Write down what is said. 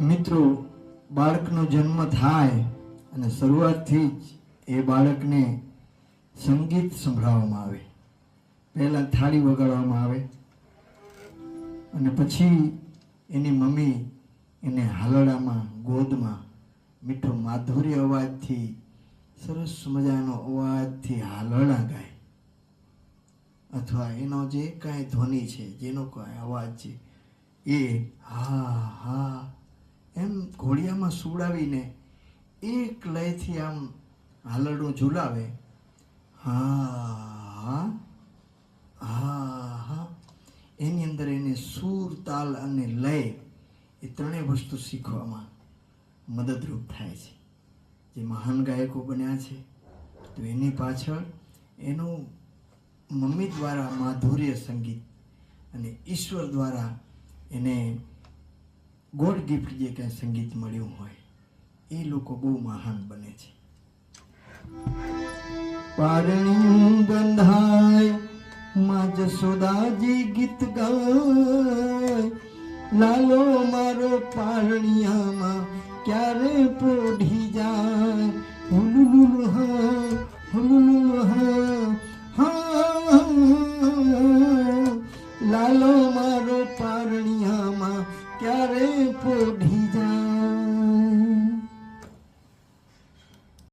મિત્રો, બાળકનો જન્મ થાય અને શરૂઆતથી જ એ બાળકને સંગીત સંભળાવવામાં આવે. પહેલાં થાળી વગાડવામાં આવે અને પછી એની મમ્મી એને હાલડામાં ગોદમાં મીઠો માધુર્ય અવાજથી, સરસ મજાનો અવાજથી હાલડા ગાય. અથવા એનો જે કાંઈ ધ્વનિ છે, જેનો કાંઈ અવાજ છે, એ હા હા ઘોડિયામાં સુવડાવીને એક લયથી આમ હાલડું ઝુલાવે. હા હા હા. એની અંદર એને સૂર, તાલ અને લય એ ત્રણેય વસ્તુ શીખવામાં મદદરૂપ થાય છે. જે મહાન ગાયકો બન્યા છે, તો એની પાછળ એનું મમ્મી દ્વારા માધુર્ય સંગીત અને ઈશ્વર દ્વારા એને ગોડ ગિફ્ટ જે કાંઈ સંગીત મળ્યું હોય એ લોકો બહુ મહાન બને છે પારણી બંધાય માં જશોદાજી ગીત ગાય લાલો મારો પારણિયામાં ક્યારે પોઢી જાય હુલુલુલ હા હુલુલુલ હા હા લાલો রে পড়ি